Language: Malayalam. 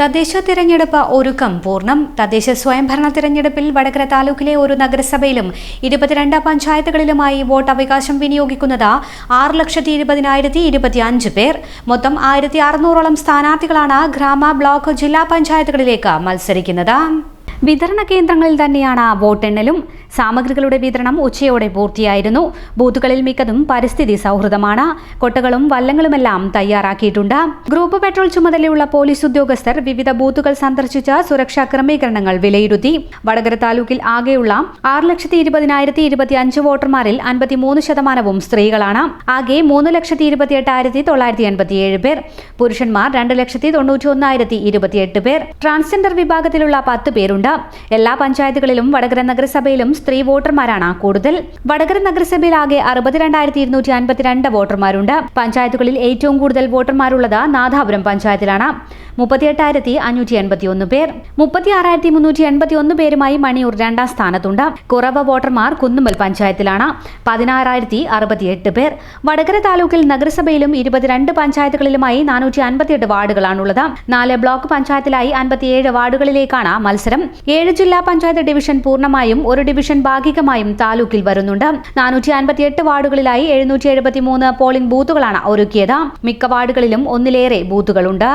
തദ്ദേശ തിരഞ്ഞെടുപ്പ് ഒരുക്കം പൂർണം. തദ്ദേശ സ്വയംഭരണ തിരഞ്ഞെടുപ്പിൽ വടകര താലൂക്കിലെ ഒരു നഗരസഭയിലും ഇരുപത്തിരണ്ട് പഞ്ചായത്തുകളിലുമായി വോട്ട് അവകാശം വിനിയോഗിക്കുന്നത് ആറ് ലക്ഷത്തി ഇരുപതിനായിരത്തി ഇരുപത്തി അഞ്ച് പേർ. മൊത്തം ആയിരത്തി അറുന്നൂറോളം സ്ഥാനാർത്ഥികളാണ് ഗ്രാമ ബ്ലോക്ക് ജില്ലാ പഞ്ചായത്തുകളിലേക്ക് മത്സരിക്കുന്നത്. വിതരണ കേന്ദ്രങ്ങളിൽ തന്നെയാണ് വോട്ടെണ്ണലും. സാമഗ്രികളുടെ വിതരണം ഉച്ചയോടെ പൂർത്തിയായിരുന്നു. ബൂത്തുകളിൽ മിക്കതും പരിസ്ഥിതി സൗഹൃദമാണ്. കൊട്ടകളും വല്ലങ്ങളുമെല്ലാം തയ്യാറാക്കിയിട്ടുണ്ട്. ഗ്രൂപ്പ് പെട്രോൾ ചുമതലയുള്ള പോലീസ് ഉദ്യോഗസ്ഥർ വിവിധ ബൂത്തുകൾ സന്ദർശിച്ച സുരക്ഷാ ക്രമീകരണങ്ങൾ വിലയിരുത്തി. വടകര താലൂക്കിൽ ആകെയുള്ള ആറ് ലക്ഷത്തി ഇരുപതിനായിരത്തി ഇരുപത്തി അഞ്ച് വോട്ടർമാരിൽ അൻപത്തിമൂന്ന് ശതമാനവും സ്ത്രീകളാണ്. ആകെ മൂന്ന് ലക്ഷത്തി ഇരുപത്തി എട്ടായിരത്തി തൊള്ളായിരത്തി എൺപത്തിയേഴ് പേർ. പുരുഷന്മാർ രണ്ട് ലക്ഷത്തി തൊണ്ണൂറ്റി ഒന്നായിരത്തി ഇരുപത്തിയെട്ട് പേർ. ട്രാൻസ്ജെൻഡർ വിഭാഗത്തിലുള്ള പത്ത് പേരുണ്ട്. എല്ലാ പഞ്ചായത്തുകളിലും വടകര നഗരസഭയിലും സ്ത്രീ വോട്ടർമാരാണ് കൂടുതൽ. വടകര നഗരസഭയിൽ ആകെ അറുപത്തിരണ്ടായിരത്തി ഇരുന്നൂറ്റി അൻപത്തിരണ്ട് വോട്ടർമാരുണ്ട്. പഞ്ചായത്തുകളിൽ ഏറ്റവും കൂടുതൽ വോട്ടർമാരുള്ളത് നാദാപുരം പഞ്ചായത്തിലാണ്. മുപ്പത്തിയെട്ടായിരത്തി അഞ്ഞൂറ്റി എൺപത്തി ഒന്ന് പേർ. മുപ്പത്തി ആറായിരത്തി മുന്നൂറ്റി എൺപത്തി ഒന്ന് പേരുമായി മണിയൂർ രണ്ടാം സ്ഥാനത്തുണ്ട്. കുറവ് വോട്ടർമാർ കുന്നുമ്മൽ പഞ്ചായത്തിലാണ്. പതിനാറായിരത്തി അറുപത്തിയെട്ട് പേർ. വടകര താലൂക്കിൽ നഗരസഭയിലും ഇരുപത്തിരണ്ട് പഞ്ചായത്തുകളിലുമായി നാനൂറ്റി അൻപത്തിയെട്ട് വാർഡുകളാണുള്ളത്. നാല് ബ്ലോക്ക് പഞ്ചായത്തിലായി അൻപത്തിയേഴ് വാർഡുകളിലേക്കാണ് മത്സരം. ഏഴ് ജില്ലാ പഞ്ചായത്ത് ഡിവിഷൻ പൂർണമായും ഒരു ഡിവിഷൻ ഭാഗികമായും താലൂക്കിൽ വരുന്നുണ്ട്. നാനൂറ്റി അൻപത്തിയെട്ട് വാർഡുകളിലായി എഴുന്നൂറ്റി എഴുപത്തി മൂന്ന് പോളിംഗ് ബൂത്തുകളാണ് ഒരുക്കിയത്. മിക്ക വാർഡുകളിലും ഒന്നിലേറെ ബൂത്തുകളുണ്ട്.